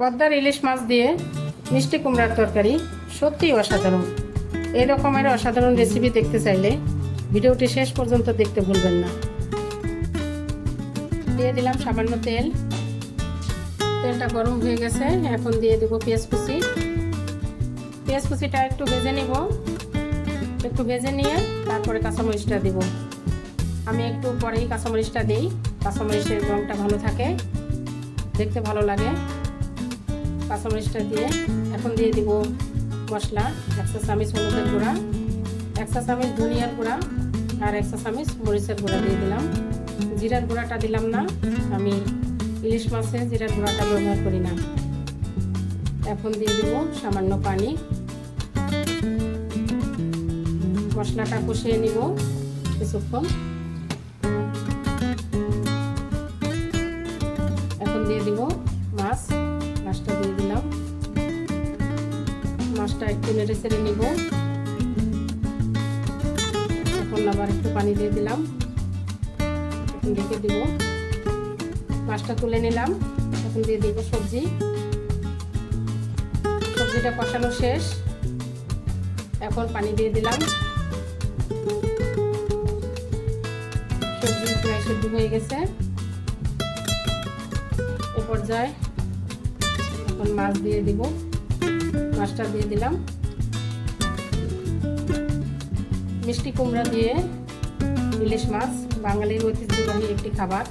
পদ্মার ইলিশ মাছ দিয়ে মিষ্টি কুমড়ার তরকারি সত্যিই অসাধারণ। এই রকমের অসাধারণ রেসিপি দেখতে চাইলে ভিডিওটি শেষ পর্যন্ত দেখতে ভুলবেন না। দিয়ে দিলাম সামান্য তেল। তেলটা গরম হয়ে গেছে, এখন দিয়ে দেবো পেঁয়াজ কুচি পেঁয়াজ কুচিটা একটু ভেজে নিব। একটু ভেজে নিয়ে তারপরে কাঁচামরিচটা দিব। আমি একটু পরেই কাঁচামরিচটা দিই। কাঁচামরিচের রঙটা ভালো থাকে, দেখতে ভালো লাগে। কাঁচামরিচটা দিয়ে এখন দিয়ে দিব মশলা একশো চামিচ হলুদের গুঁড়া একশো চামিচ ধনিয়ার গুঁড়া আর একশো চামিচ মরিচের গুঁড়া দিয়ে দিলাম। জিরার গুঁড়াটা দিলাম না, আমি ইলিশ মাছে জিরার গুঁড়াটা ব্যবহার করি না। এখন দিয়ে দেব সামান্য পানি। মশলাটা কষিয়ে নিব কিছুক্ষণ। এখন দিয়ে দিব মাছ। মাছটা দিয়ে দিলাম। মাছটা একটু নেড়ে চেড়ে নিব। এখন আবার একটু পানি দিয়ে দিলাম। এখন রেখে দিব। মাছটা তুলে নিলাম। এখন দিয়ে দিব সবজি। সবজিটা কষানো শেষ। এখন পানি দিয়ে দিলাম। সবজি প্রায় সেদ্ধ হয়ে গেছে। এ পর্যায়ে এখন মাছ দিয়ে দিব। মাছটা দিয়ে দিলাম। মিষ্টি কুমড়া দিয়ে ইলিশ মাছ, বাঙালির ঐতিহ্যবাহী একটি খাবার।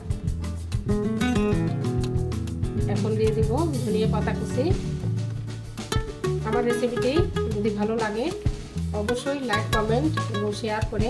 এখন দিয়ে দিব ধনিয়া পাতা কুচি। আমার রেসিপিটি যদি ভালো লাগে, অবশ্যই লাইক কমেন্ট এবং শেয়ার করে